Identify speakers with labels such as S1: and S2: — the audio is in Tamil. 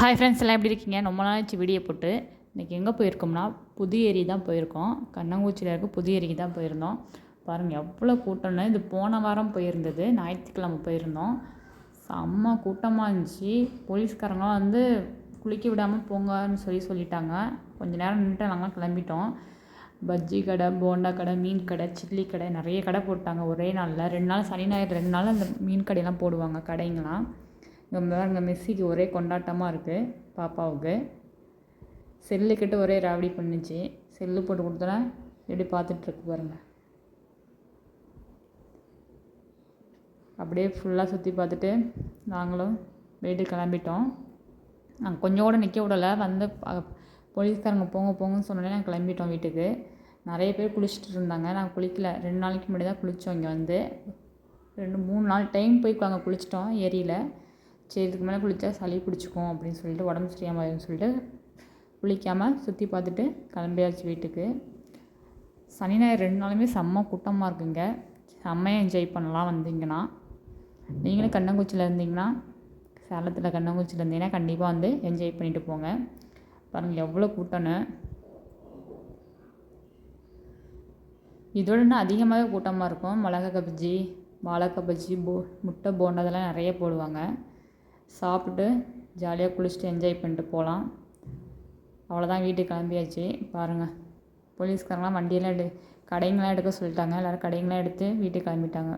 S1: ஹாய் ஃப்ரெண்ட்ஸ் எல்லாம் எப்படி இருக்கீங்க? ரொம்ப நாளாச்சு வீடியோ போட்டு இன்றைக்கி எங்கே போயிருக்கோம்னா புதிய ஏரி தான் போயிருக்கோம். கண்ணங்குச்சியில் இருக்க புதிய ஏரிக்கு தான் போயிருந்தோம். பாருங்கள் எவ்வளோ கூட்டம்னு. இது போன வாரம் போயிருந்தது ஞாயிற்றுக்கிழமை போயிருந்தோம். செம்ம கூட்டமாக இருந்துச்சு. போலீஸ்காரங்களாம் வந்து குளிக்க விடாமல் போங்கன்னு சொல்லி சொல்லிட்டாங்க. கொஞ்ச நேரம் நின்றுட்டு நாங்களாம் கிளம்பிட்டோம். பஜ்ஜி கடை போண்டா கடை மீன் கடை சில்லி கடை நிறைய கடை போட்டாங்க. ஒரே நாளில். ரெண்டு நாள் சனி ஞாயிறு ரெண்டு நாள் அந்த மீன் கடையெல்லாம் போடுவாங்க கடைங்களாம் இங்கே பாருங்க மெஸ்ஸிக்கு ஒரே கொண்டாட்டமாக இருக்குது பாப்பாவுக்கு. செல்லுக்கிட்ட ஒரே ராவடி பண்ணுச்சு. செல்லு போட்டு கொடுத்தோன்னா எப்படி பார்த்துட்ருக்கு பாருங்கள் அப்படியே ஃபுல்லாக சுற்றி பார்த்துட்டு நாங்களும் வீட்டுக்கு கிளம்பிட்டோம். நாங்கள் கொஞ்சம் கூட நிற்க விடலை. வந்து போலீஸ்காரங்க போங்க போங்கன்னு சொன்னோடனே நாங்கள் கிளம்பிட்டோம் வீட்டுக்கு. நிறைய பேர் குளிச்சுட்டு இருந்தாங்க. நாங்கள் குளிக்கல. ரெண்டு நாளைக்கு முன்னாடி தான் குளித்தோம் இங்கே வந்து. ரெண்டு மூணு நாள் டைம் போய் அங்கே குளிச்சிட்டோம் ஏரியில். சரி இதுக்கு மேலே குளித்தா சளி பிடிச்சிக்கும் அப்படின்னு சொல்லிட்டு உடம்பு சரியாமல் ஆயிடும்னு சொல்லிட்டு குளிக்காமல் சுற்றி பார்த்துட்டு கிளம்பியாச்சு வீட்டுக்கு. சனி ஞாயிறு ரெண்டு நாளுமே செம்ம கூட்டமாக இருக்குங்க. செம்மையாக என்ஜாய் பண்ணலாம் வந்தீங்கன்னா. நீங்களும் கண்ணங்குச்சியில் இருந்தீங்கன்னா சேலத்தில் கண்ணங்குச்சியில் இருந்தீங்கன்னா கண்டிப்பாக வந்து என்ஜாய் பண்ணிட்டு போங்க. பாருங்கள் எவ்வளோ கூட்டம்னு. இதோட இன்னும் அதிகமாகவே கூட்டமாக இருக்கும். மிளகா கபஜி வாழைக்காய் பஜ்ஜி போ முட்டை போண்டா இதெல்லாம் நிறைய போடுவாங்க. சாப்பிட்டு ஜாலியாக குளிச்சுட்டு என்ஜாய் பண்ணிட்டு போகலாம் அவ்வளோதான் வீட்டுக்கு கிளம்பியாச்சு. பாருங்கள் போலீஸ்காரங்களாம் வண்டியெல்லாம் எடு கடைங்களாம் எடுக்க சொல்லிட்டாங்க. எல்லோரும் கடைங்களாம் எடுத்து வீட்டுக்கு கிளம்பிட்டாங்க.